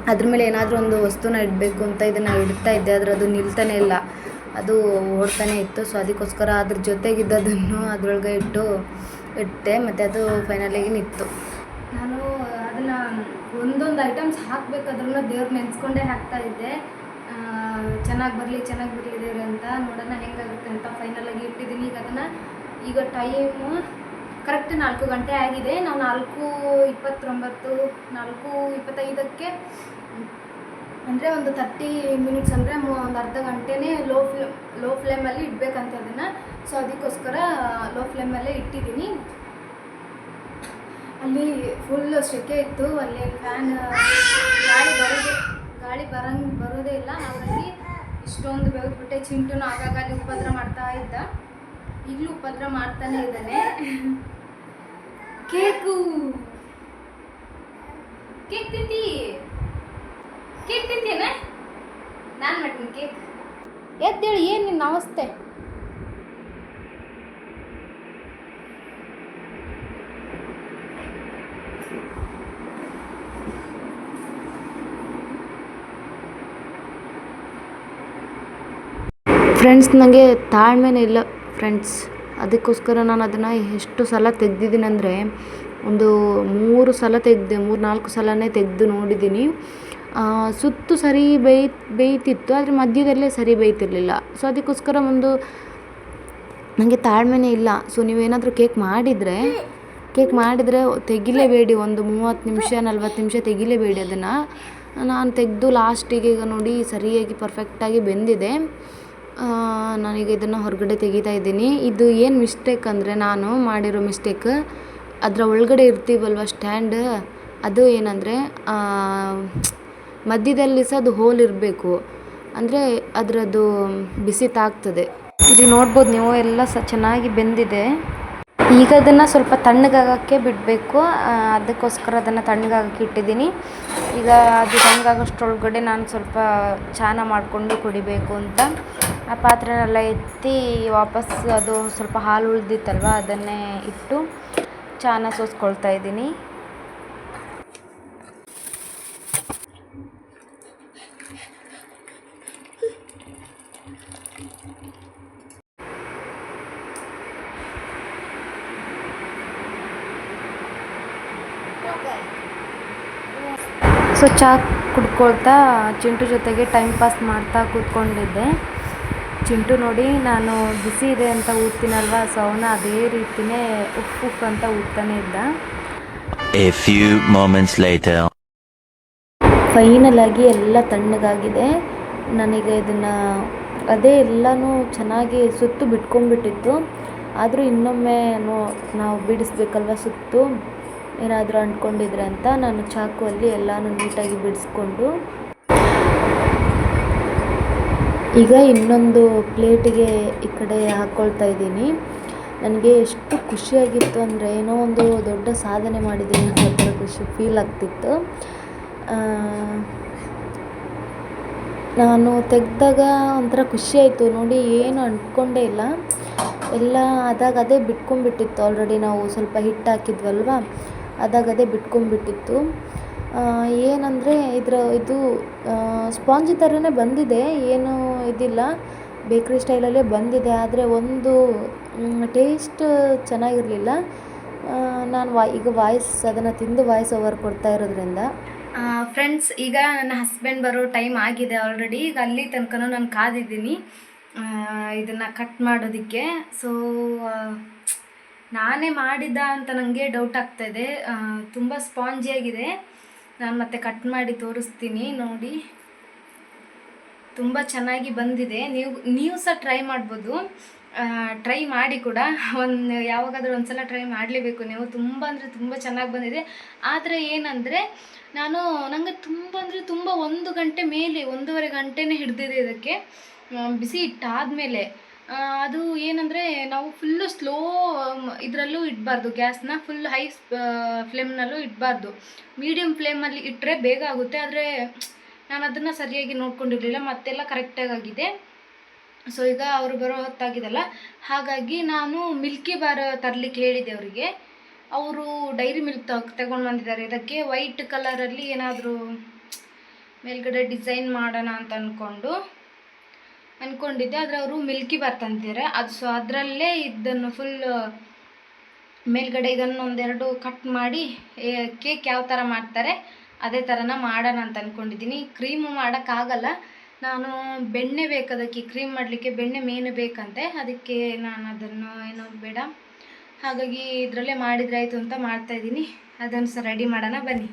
ಅದ್ರ ಮೇಲೆ ಏನಾದರೂ ಒಂದು ವಸ್ತುನ ಇಡಬೇಕು ಅಂತ ಇದನ್ನು ಇಡ್ತಾ ಇದ್ದೆ. ಆದರೆ ಅದು ನಿಲ್ತಾನೆ ಇಲ್ಲ. ಅದು ಓಡ್ತಾನೆ ಇತ್ತು. ಸೊ ಅದಕ್ಕೋಸ್ಕರ ಅದ್ರ ಜೊತೆಗಿದ್ದದನ್ನು ಅದರೊಳಗೆ ಇಟ್ಟು, ಇಟ್ಟೆ. ಮತ್ತು ಅದು ಫೈನಲಿಗೆ ನಿಂತು. ನಾನು ಅದನ್ನು ಒಂದೊಂದು ಐಟಮ್ಸ್ ಹಾಕಬೇಕಾದ್ರೂ ದೇವ್ರು ನೆನೆಸ್ಕೊಂಡೇ ಹಾಕ್ತಾ ಇದ್ದೆ. ಚೆನ್ನಾಗಿ ಬರಲಿ ಚೆನ್ನಾಗಿ ಬರಲಿ ದೇವ್ರೆ ಅಂತ ನೋಡೋಣ ಹೆಂಗಾಗುತ್ತೆ ಅಂತ ಫೈನಲಾಗಿ ಇಟ್ಟಿದ್ದೀನಿ. ಈಗ ಅದನ್ನು ಈಗ ಟೈಮು ಕರೆಕ್ಟ್ ನಾಲ್ಕು ಗಂಟೆ ಆಗಿದೆ. ನಾವು ನಾಲ್ಕು ಇಪ್ಪತ್ತೊಂಬತ್ತು, ನಾಲ್ಕು ಇಪ್ಪತ್ತೈದಕ್ಕೆ ಅಂದರೆ ಒಂದು ತರ್ಟಿ ಮಿನಿಟ್ಸ್ ಅಂದರೆ ಒಂದು ಅರ್ಧ ಗಂಟೆನೇ ಲೋ ಫ್ಲೇಮ್ ಲೋ ಫ್ಲೇಮಲ್ಲಿ ಇಡಬೇಕಂತ ಅದನ್ನು. ಸೊ ಅದಕ್ಕೋಸ್ಕರ ಲೋ ಫ್ಲೇಮಲ್ಲೇ ಇಟ್ಟಿದ್ದೀನಿ. ಅಲ್ಲಿ ಫುಲ್ ಸೆಕೆ ಇತ್ತು. ಅಲ್ಲಿ ಫ್ಯಾನ್ ಗಾಳಿ ಬರೋದೇ ಗಾಳಿ ಬರಂಗ್ ಬರೋದೇ ಇಲ್ಲ. ಹಾಗಾಗಿ ಇಷ್ಟೊಂದು ಬೆಳೆದ್ಬಿಟ್ಟೆ ಚಿಂಟುನು ಆಗಾಗ ಅಲ್ಲಿ ಉಪದ್ರ ಮಾಡ್ತಾ ಇದ್ದ. ಈಗಲೂ ಉಪದ್ರ ಮಾಡ್ತಾನೆ ಇದ್ದಾನೆ. ಕೇಕು. ಕೇಕ್ ತಿಂತಿ? ಕೇಕ್ ತಿಂತೀನ ನಾನು ಮಾಡ್ತೀನಿ ಕೇಕ್. ಎದ್ದೇಳಿ, ಏನು ನಿನ್ನ ಅವಸ್ಥೆ? ಫ್ರೆಂಡ್ಸ್ ನನಗೆ ತಾಳ್ಮೆನೇ ಇಲ್ಲ ಫ್ರೆಂಡ್ಸ್. ಅದಕ್ಕೋಸ್ಕರ ನಾನು ಅದನ್ನು ಎಷ್ಟು ಸಲ ತೆಗ್ದಿದ್ದೀನಿ ಅಂದರೆ ಒಂದು ಮೂರು ಸಲ ತೆಗೆದೆ, ಮೂರು ನಾಲ್ಕು ಸಲನೇ ತೆಗೆದು ನೋಡಿದ್ದೀನಿ. ಸುತ್ತು ಸರಿ ಬೇಯ್, ಬೇಯ್ತಿತ್ತು, ಆದರೆ ಮಧ್ಯದಲ್ಲೇ ಸರಿ ಬೇಯ್ತಿರಲಿಲ್ಲ. ಸೊ ಅದಕ್ಕೋಸ್ಕರ ಒಂದು ನನಗೆ ತಾಳ್ಮೆನೇ ಇಲ್ಲ. ಸೊ ನೀವೇನಾದರೂ ಕೇಕ್ ಮಾಡಿದರೆ ಕೇಕ್ ಮಾಡಿದರೆ ತೆಗಿಲೇಬೇಡಿ, ಒಂದು ಮೂವತ್ತು ನಿಮಿಷ, ನಲ್ವತ್ತು ನಿಮಿಷ ತೆಗಿಲೇಬೇಡಿ ಅದನ್ನು. ನಾನು ತೆಗೆದು ಲಾಸ್ಟಿಗೆ ಈಗ ನೋಡಿ, ಸರಿಯಾಗಿ ಪರ್ಫೆಕ್ಟಾಗಿ ಬೆಂದಿದೆ. ನಾನೀಗ ಇದನ್ನು ಹೊರಗಡೆ ತೆಗಿತಾ ಇದ್ದೀನಿ. ಇದು ಏನು ಮಿಸ್ಟೇಕ್ ಅಂದರೆ ನಾನು ಮಾಡಿರೋ ಮಿಸ್ಟೇಕ್ ಅದರ ಒಳಗಡೆ ಇರ್ತೀವಲ್ವ ಸ್ಟ್ಯಾಂಡ್ ಅದು ಏನಂದರೆ ಮಧ್ಯದಲ್ಲಿ ಸಹ ಅದು ಹೋಲ್ ಇರಬೇಕು. ಅಂದರೆ ಅದರದ್ದು ಬಿಸಿ ತಾಗ್ತದೆ. ಇಲ್ಲಿ ನೋಡ್ಬೋದು ನೀವು, ಎಲ್ಲ ಸಹ ಚೆನ್ನಾಗಿ ಬೆಂದಿದೆ. ಈಗ ಅದನ್ನು ಸ್ವಲ್ಪ ತಣ್ಣಗಾಗೋಕ್ಕೆ ಬಿಡಬೇಕು. ಅದಕ್ಕೋಸ್ಕರ ಅದನ್ನು ತಣ್ಣಗಾಗಕ್ಕೆ ಇಟ್ಟಿದ್ದೀನಿ. ಈಗ ಅದು ತಣ್ಣಗಾಗೋಷ್ಟರೊಳಗಡೆ ನಾನು ಸ್ವಲ್ಪ ಚಾನ ಮಾಡಿಕೊಂಡು ಕುಡಿಬೇಕು ಅಂತ. ಆ ಪಾತ್ರೆನೆಲ್ಲ ಎತ್ತಿ ವಾಪಸ್ ಅದು ಸ್ವಲ್ಪ ಹಾಲು ಉಳಿದಿತ್ತಲ್ವ, ಅದನ್ನೇ ಇಟ್ಟು ಚಾನ ಸೋಸ್ಕೊಳ್ತಾ ಇದ್ದೀನಿ. ಸೊ ಚಹಾ ಕುಡ್ಕೊಳ್ತಾ ಚಿಂಟು ಜೊತೆಗೆ ಟೈಮ್ ಪಾಸ್ ಮಾಡ್ತಾ ಕೂತ್ಕೊಂಡಿದ್ದೆ. ಚಿಂಟು ನೋಡಿ ನಾನು ಬಿಸಿ ಇದೆ ಅಂತ ಊದ್ತೀನಲ್ವ? ಸೊ ಅವನ ಅದೇ ರೀತಿನೇ ಉಪ್ಪು ಉಪ್ಪು ಅಂತ ಊದ್ತಾನೆ ಇದ್ದ. A few moments later. Final ಆಗಿ ಎಲ್ಲ ತಣ್ಣಗಾಗಿದೆ. ನನಗೆ ಇದನ್ನು ಅದೇ ಎಲ್ಲನೂ ಚೆನ್ನಾಗಿ ಸುತ್ತು ಬಿಟ್ಕೊಂಡ್ಬಿಟ್ಟಿತ್ತು. ಆದರೂ ಇನ್ನೊಮ್ಮೆ ನೋ ನಾವು ಬಿಡಿಸ್ಬೇಕಲ್ವ ಸುತ್ತು? ಏನಾದರೂ ಅಂಟ್ಕೊಂಡಿದ್ರೆ ಅಂತ ನಾನು ಚಾಕುವಲ್ಲಿ ಎಲ್ಲನೂ ನೀಟಾಗಿ ಬಿಡಿಸ್ಕೊಂಡು ಈಗ ಇನ್ನೊಂದು ಪ್ಲೇಟಿಗೆ ಈ ಕಡೆ ಹಾಕ್ಕೊಳ್ತಾ ಇದ್ದೀನಿ. ನನಗೆ ಎಷ್ಟು ಖುಷಿಯಾಗಿತ್ತು ಅಂದರೆ ಏನೋ ಒಂದು ದೊಡ್ಡ ಸಾಧನೆ ಮಾಡಿದ್ದೀನಿ ಅಂತ ಥರ ಖುಷಿ ಫೀಲ್ ಆಗ್ತಿತ್ತು. ನಾನು ತೆಗೆದಾಗ ಒಂಥರ ಖುಷಿ ಆಯಿತು. ನೋಡಿ, ಏನು ಅಂಟ್ಕೊಂಡೇ ಇಲ್ಲ. ಎಲ್ಲ ಆದಾಗ ಅದೇ ಬಿಟ್ಕೊಂಡ್ಬಿಟ್ಟಿತ್ತು. ಆಲ್ರೆಡಿ ನಾವು ಸ್ವಲ್ಪ ಹಿಟ್ಟು ಹಾಕಿದ್ವಲ್ವ? ಅದಾಗ ಅದೇ ಬಿಟ್ಕೊಂಡ್ಬಿಟ್ಟಿತ್ತು. ಏನಂದರೆ ಇದರ ಇದು ಸ್ಪಾಂಜಿ ಥರನೇ ಬಂದಿದೆ, ಏನು ಇದಿಲ್ಲ. ಬೇಕ್ರಿ ಸ್ಟೈಲಲ್ಲೇ ಬಂದಿದೆ, ಆದರೆ ಒಂದು ಟೇಸ್ಟ್ ಚೆನ್ನಾಗಿರಲಿಲ್ಲ. ನಾನು ವಾ ಈಗ ವಾಯ್ಸ್, ಅದನ್ನು ತಿಂದು ವಾಯ್ಸ್ ಓವರ್ ಕೊಡ್ತಾ ಇರೋದ್ರಿಂದ. ಫ್ರೆಂಡ್ಸ್, ಈಗ ನನ್ನ ಹಸ್ಬೆಂಡ್ ಬರೋ ಟೈಮ್ ಆಗಿದೆ ಆಲ್ರೆಡಿ, ಈಗ ಅಲ್ಲಿ ತನಕ ನಾನು ಕಾದಿದ್ದೀನಿ. ಇದನ್ನು ಕಟ್ ಮಾಡೋದಕ್ಕೆ. ಸೊ ನಾನೇ ಮಾಡಿದ್ದ ಅಂತ ನನಗೆ ಡೌಟ್ ಆಗ್ತಾಯಿದೆ ತುಂಬ ಸ್ಪಾಂಜಿಯಾಗಿದೆ. ನಾನು ಮತ್ತೆ ಕಟ್ ಮಾಡಿ ತೋರಿಸ್ತೀನಿ, ನೋಡಿ. ತುಂಬ ಚೆನ್ನಾಗಿ ಬಂದಿದೆ. ನೀವು ನೀವು ಸಹ ಟ್ರೈ ಮಾಡ್ಬೋದು. ಟ್ರೈ ಮಾಡಿ ಕೂಡ. ಒಂದು, ಯಾವಾಗಾದರೂ ಒಂದು ಸಲ ಟ್ರೈ ಮಾಡಲೇಬೇಕು ನೀವು. ತುಂಬ ಅಂದರೆ ತುಂಬ ಚೆನ್ನಾಗಿ ಬಂದಿದೆ. ಆದರೆ ಏನಂದರೆ, ನಾನು ನನಗೆ ತುಂಬ ಅಂದರೆ ತುಂಬ ಒಂದು ಗಂಟೆ ಮೇಲೆ, ಒಂದೂವರೆ ಗಂಟೆನೇ ಹಿಡಿದಿದೆ ಇದಕ್ಕೆ. ಬಿಸಿ ಇಟ್ಟಾದಮೇಲೆ ಅದು ಏನಂದರೆ ನಾವು ಫುಲ್ಲು ಸ್ಲೋ ಇದರಲ್ಲೂ ಇಡಬಾರ್ದು. ಗ್ಯಾಸ್ನ ಫುಲ್ ಹೈ ಫ್ಲೇಮ್ನಲ್ಲೂ ಇಡಬಾರ್ದು. ಮೀಡಿಯಮ್ ಫ್ಲೇಮಲ್ಲಿ ಇಟ್ಟರೆ ಬೇಗ ಆಗುತ್ತೆ. ಆದರೆ, ನಾನು ಅದನ್ನು ಸರಿಯಾಗಿ ನೋಡ್ಕೊಂಡಿರಲಿಲ್ಲ. ಮತ್ತೆಲ್ಲ ಕರೆಕ್ಟಾಗಿ ಆಗಿದೆ ಸೊ ಈಗ ಅವರು ಬರೋ ಹೊತ್ತಾಗಿದೆಲ್ಲ. ಹಾಗಾಗಿ ನಾನು ಮಿಲ್ಕಿ ಬಾರ್ ತರಲಿಕ್ಕೆ ಹೇಳಿದೆ ಅವರಿಗೆ. ಅವರು ಡೈರಿ ಮಿಲ್ಕ್ ತಗ್ ತಗೊಂಡು ಬಂದಿದ್ದಾರೆ. ಇದಕ್ಕೆ ವೈಟ್ ಕಲರಲ್ಲಿ ಏನಾದರೂ ಮೇಲ್ಗಡೆ ಡಿಸೈನ್ ಮಾಡೋಣ ಅಂತ ಅಂದ್ಕೊಂಡು ಅಂದ್ಕೊಂಡಿದ್ದೆ ಆದರೆ ಅವರು ಮಿಲ್ಕಿ ಬಾರ್ ಅಂತಿದ್ದಾರೆ ಅದು ಸೊ ಅದರಲ್ಲೇ ಇದನ್ನು ಫುಲ್ ಮೇಲ್ಗಡೆ ಇದನ್ನು ಒಂದೆರಡು ಕಟ್ ಮಾಡಿ ಕೇಕ್ ಯಾವ ಥರ ಮಾಡ್ತಾರೆ, ಅದೇ ಥರನ ಮಾಡೋಣ ಅಂತ ಅಂದ್ಕೊಂಡಿದ್ದೀನಿ ಕ್ರೀಮು ಮಾಡೋಕ್ಕಾಗಲ್ಲ. ನಾನು ಬೆಣ್ಣೆ ಬೇಕು ಅದಕ್ಕೆ ಕ್ರೀಮ್ ಮಾಡಲಿಕ್ಕೆ ಬೆಣ್ಣೆ ಮೇನು ಬೇಕಂತೆ. ಅದಕ್ಕೆ ನಾನು ಅದನ್ನು ಏನೋ ಬೇಡ. ಹಾಗಾಗಿ ಇದರಲ್ಲೇ ಮಾಡಿದ್ರೆ ಆಯಿತು ಅಂತ ಮಾಡ್ತಾಯಿದ್ದೀನಿ ಅದನ್ನು ಸಹ ರೆಡಿ ಮಾಡೋಣ, ಬನ್ನಿ.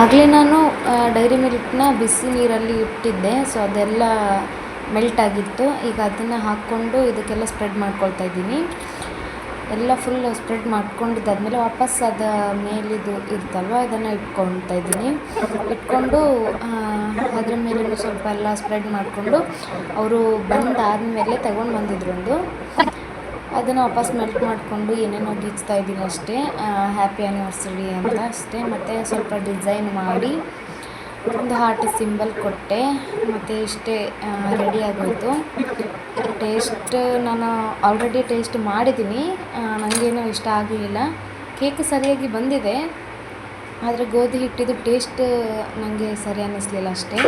ಆಗಲೇ ನಾನು ಡೈರಿ ಮಿಲ್ಕ್ನ ಬಿಸಿ ನೀರಲ್ಲಿ ಇಟ್ಟಿದ್ದೆ. ಸೊ, ಅದೆಲ್ಲ ಮೆಲ್ಟ್ ಆಗಿತ್ತು. ಈಗ ಅದನ್ನು ಹಾಕ್ಕೊಂಡು ಇದಕ್ಕೆಲ್ಲ ಸ್ಪ್ರೆಡ್ ಮಾಡ್ಕೊಳ್ತಾ ಇದ್ದೀನಿ. ಎಲ್ಲ ಫುಲ್ ಸ್ಪ್ರೆಡ್ ಮಾಡ್ಕೊಂಡಿದ್ದಾದ್ಮೇಲೆ ವಾಪಸ್ ಅದ ಮೇಲಿದು ಇರ್ತಲ್ವ, ಅದನ್ನು ಇಟ್ಕೊಳ್ತಾ ಇದ್ದೀನಿ. ಇಟ್ಕೊಂಡು ಅದ್ರ ಮೇಲೆ ಸ್ವಲ್ಪ ಎಲ್ಲ ಸ್ಪ್ರೆಡ್ ಮಾಡಿಕೊಂಡು, ಅವರು ಬಂದಾದಮೇಲೆ ತಗೊಂಡು ಬಂದಿದ್ರು ಒಂದು. ಅದನ್ನು ವಾಪಸ್ ಮೆಲ್ಟ್ ಮಾಡಿಕೊಂಡು ಏನೇನೋ ಗೀಚ್ತಾ ಇದ್ದೀನಿ ಅಷ್ಟೇ. ಹ್ಯಾಪಿ ಆ್ಯನಿವರ್ಸರಿ ಅಂತ ಅಷ್ಟೇ. ಮತ್ತು ಸ್ವಲ್ಪ ಡಿಸೈನ್ ಮಾಡಿ, ಒಂದು ಹಾರ್ಟ್ ಸಿಂಬಲ್ ಕೊಟ್ಟೆ. ಮತ್ತು ಇಷ್ಟೇ ರೆಡಿ ಆಗೋಯಿತು. ಟೇಸ್ಟ್ ನಾನು ಆಲ್ರೆಡಿ ಟೇಸ್ಟ್ ಮಾಡಿದ್ದೀನಿ. ನನಗೇನು ಇಷ್ಟ ಆಗಲಿಲ್ಲ. ಕೇಕ್ ಸರಿಯಾಗಿ ಬಂದಿದೆ. ಆದರೆ ಗೋಧಿ ಹಿಟ್ಟಿದ್ದು ಟೇಸ್ಟ್ ನನಗೆ ಸರಿ ಅನ್ನಿಸ್ಲಿಲ್ಲ ಅಷ್ಟೇ.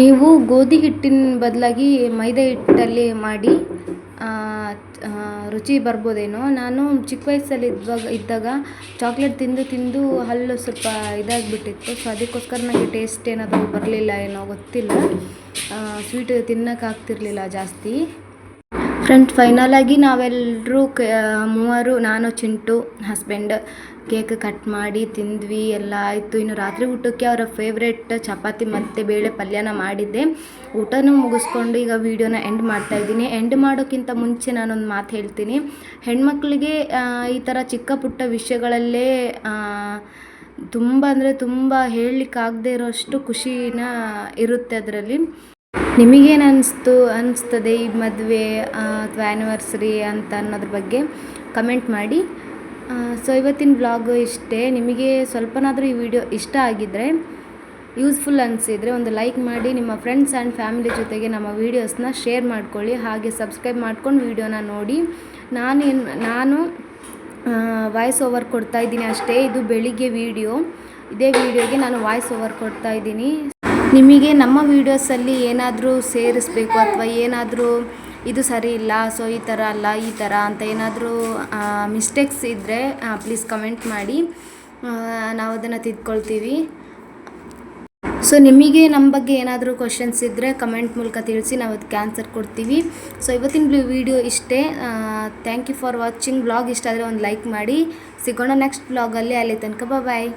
ನೀವು ಗೋಧಿ ಹಿಟ್ಟಿನ ಬದಲಾಗಿ ಮೈದಾ ಹಿಟ್ಟಲ್ಲಿ ಮಾಡಿ ರುಚಿ ಬರ್ಬೋದೇನೋ. ನಾನು ಚಿಕ್ಕ ವಯಸ್ಸಲ್ಲಿ ಇದ್ದಾಗ ಇದ್ದಾಗ ಚಾಕ್ಲೇಟ್ ತಿಂದು ತಿಂದು ಹಲ್ಲು ಸ್ವಲ್ಪ ಇದಾಗಿಬಿಟ್ಟಿತ್ತು. ಸೊ ಅದಕ್ಕೋಸ್ಕರ ನನಗೆ ಟೇಸ್ಟ್ ಏನಾದರೂ ಬರಲಿಲ್ಲ ಏನೋ ಗೊತ್ತಿಲ್ಲ. ಸ್ವೀಟ್ ತಿನ್ನೋಕ್ಕಾಗ್ತಿರ್ಲಿಲ್ಲ ಜಾಸ್ತಿ. ಫ್ರೆಂಡ್ ಫೈನಲಾಗಿ ನಾವೆಲ್ಲರೂ ಮೂವರು, ನಾನು, ಚಿಂಟು ಹಸ್ಬೆಂಡ್ ಕೇಕ್ ಕಟ್ ಮಾಡಿ ತಿಂದ್ವಿ, ಎಲ್ಲ ಆಯಿತು. ಇನ್ನು ರಾತ್ರಿ ಊಟಕ್ಕೆ ಅವರ ಫೇವ್ರೆಟ್ ಚಪಾತಿ ಮತ್ತು ಬೇಳೆ ಪಲ್ಯನ ಮಾಡಿದ್ದೆ. ಊಟನೂ ಮುಗಿಸ್ಕೊಂಡು ಈಗ ವೀಡಿಯೋನ ಎಂಡ್ ಮಾಡ್ತಾ ಇದ್ದೀನಿ. ಎಂಡ್ ಮಾಡೋಕ್ಕಿಂತ ಮುಂಚೆ ನಾನೊಂದು ಮಾತು ಹೇಳ್ತೀನಿ. ಹೆಣ್ಮಕ್ಳಿಗೆ ಈ ಥರ ಚಿಕ್ಕ ಪುಟ್ಟ ವಿಷಯಗಳಲ್ಲೇ ತುಂಬ ಅಂದರೆ ತುಂಬ ಹೇಳಲಿಕ್ಕಾಗದೇ ಇರೋಷ್ಟು ಖುಷಿನ ಇರುತ್ತೆ ಅದರಲ್ಲಿ. ನಿಮಗೇನು ಅನ್ನಿಸ್ತು ಅನ್ನಿಸ್ತದೆ ಈ ಮದುವೆ ಅಥವಾ ಆ್ಯನಿವರ್ಸರಿ ಅಂತ ಅನ್ನೋದ್ರ ಬಗ್ಗೆ ಕಮೆಂಟ್ ಮಾಡಿ. ಸೊ ಇವತ್ತಿನ ಬ್ಲಾಗು ಇಷ್ಟೇ. ನಿಮಗೆ ಸ್ವಲ್ಪನಾದರೂ ಈ ವಿಡಿಯೋ ಇಷ್ಟ ಆಗಿದ್ದರೆ ಯೂಸ್ಫುಲ್ ಅನಿಸಿದರೆ ಒಂದು ಲೈಕ್ ಮಾಡಿ, ನಿಮ್ಮ ಫ್ರೆಂಡ್ಸ್ ಆ್ಯಂಡ್ ಫ್ಯಾಮಿಲಿ ಜೊತೆಗೆ ನಮ್ಮ ವೀಡಿಯೋಸ್ನ ಶೇರ್ ಮಾಡ್ಕೊಳ್ಳಿ. ಹಾಗೆ ಸಬ್ಸ್ಕ್ರೈಬ್ ಮಾಡ್ಕೊಂಡು ವೀಡಿಯೋನ ನೋಡಿ. ನಾನೇನು ನಾನು ವಾಯ್ಸ್ ಓವರ್ ಕೊಡ್ತಾ ಇದ್ದೀನಿ ಅಷ್ಟೇ. ಇದು ಬೆಳಿಗ್ಗೆ ವೀಡಿಯೋ ಇದೇ ವೀಡಿಯೋಗೆ ನಾನು ವಾಯ್ಸ್ ಓವರ್ ಕೊಡ್ತಾ ಇದ್ದೀನಿ. ನಿಮಗೆ ನಮ್ಮ ವೀಡಿಯೋಸಲ್ಲಿ ಏನಾದರೂ ಸೇರಿಸ್ಬೇಕು ಅಥವಾ ಏನಾದರೂ ಇದು ಸರಿ ಇಲ್ಲ ಸೊ ಈ ಥರ ಅಲ್ಲ, ಈ ಥರ ಅಂತ ಏನಾದರೂ ಮಿಸ್ಟೇಕ್ಸ್ ಇದ್ದರೆ ಪ್ಲೀಸ್ ಕಮೆಂಟ್ ಮಾಡಿ. ನಾವು ಅದನ್ನು ತಿದ್ಕೊಳ್ತೀವಿ. ಸೊ ನಿಮಗೆ ನಮ್ಮ ಬಗ್ಗೆ ಏನಾದರೂ ಕ್ವಶನ್ಸ್ ಇದ್ದರೆ ಕಮೆಂಟ್ ಮೂಲಕ ತಿಳಿಸಿ ನಾವು ಅದಕ್ಕೆ ಆನ್ಸರ್ ಕೊಡ್ತೀವಿ. ಸೊ ಇವತ್ತಿನ ವಿಡಿಯೋ ಇಷ್ಟೇ. Thank you for watching blog ಇಷ್ಟ ಆದರೆ ಒಂದು ಲೈಕ್ ಮಾಡಿ. ಸಿಗೋಣ ನೆಕ್ಸ್ಟ್ ಬ್ಲಾಗಲ್ಲಿ ಅಲ್ಲಿ. ತನಕ ಬಾಯ್